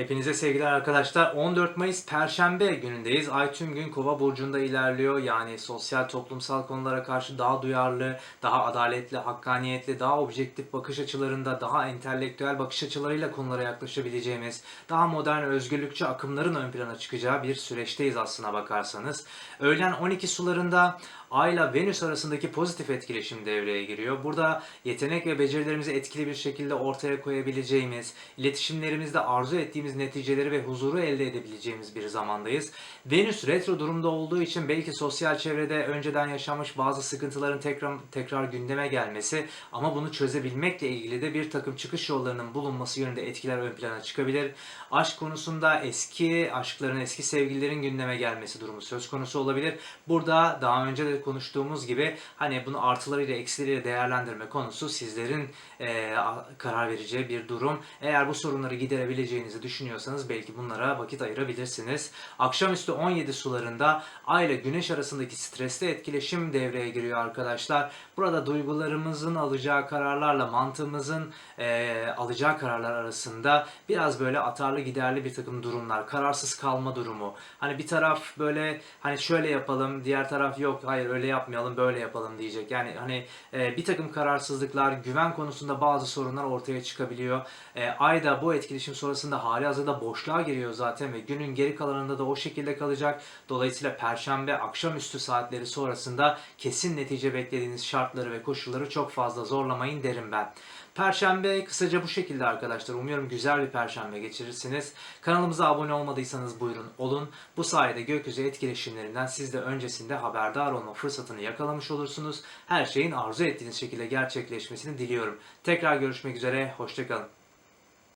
Hepinize sevgiler arkadaşlar. 14 Mayıs Perşembe günündeyiz. Ay tüm gün Kova burcunda ilerliyor. Yani sosyal toplumsal konulara karşı daha duyarlı, daha adaletli, hakkaniyetli, daha objektif bakış açılarında, daha entelektüel bakış açılarıyla konulara yaklaşabileceğimiz, daha modern özgürlükçü akımların ön plana çıkacağı bir süreçteyiz aslına bakarsanız. Öğlen 12 sularında Ay ile Venüs arasındaki pozitif etkileşim devreye giriyor. Burada yetenek ve becerilerimizi etkili bir şekilde ortaya koyabileceğimiz, iletişimlerimizde arzu ettiğimiz neticeleri ve huzuru elde edebileceğimiz bir zamandayız. Venüs retro durumda olduğu için belki sosyal çevrede önceden yaşanmış bazı sıkıntıların tekrar tekrar gündeme gelmesi ama bunu çözebilmekle ilgili de bir takım çıkış yollarının bulunması yönünde etkiler ön plana çıkabilir. Aşk konusunda eski aşkların, eski sevgililerin gündeme gelmesi durumu söz konusu olabilir. Burada daha önce de konuştuğumuz gibi hani bunu artılarıyla eksileriyle değerlendirme konusu sizlerin a- karar vereceği bir durum. Eğer bu sorunları giderebileceğinizi düşünüyorsanız belki bunlara vakit ayırabilirsiniz. Akşamüstü 17 sularında Ay ile Güneş arasındaki stresli etkileşim devreye giriyor arkadaşlar. Burada duygularımızın alacağı kararlarla mantığımızın eee, alacağı kararlar arasında biraz böyle atarlı giderli bir takım durumlar, kararsız kalma durumu. Hani bir taraf böyle hani şöyle yapalım, diğer taraf yok hayır öyle yapmayalım, böyle yapalım diyecek. Yani hani e, bir takım kararsızlıklar, güven konusunda bazı sorunlar ortaya çıkabiliyor. E, ay da bu etkileşim sonrasında hali hazırda boşluğa giriyor zaten ve günün geri kalanında da o şekilde kalacak. Dolayısıyla perşembe akşamüstü saatleri sonrasında kesin netice beklediğiniz şartları ve koşulları çok fazla zorlamayın derim ben. Perşembe kısaca bu şekilde arkadaşlar. Umuyorum güzel bir perşembe geçirirsiniz. Kanalımıza abone olmadıysanız buyurun olun. Bu sayede gökyüzü etkileşimlerinden siz de öncesinde haberdar olma fırsatını yakalamış olursunuz. Her şeyin arzu ettiğiniz şekilde gerçekleşmesini diliyorum. Tekrar görüşmek üzere. Hoşçakalın.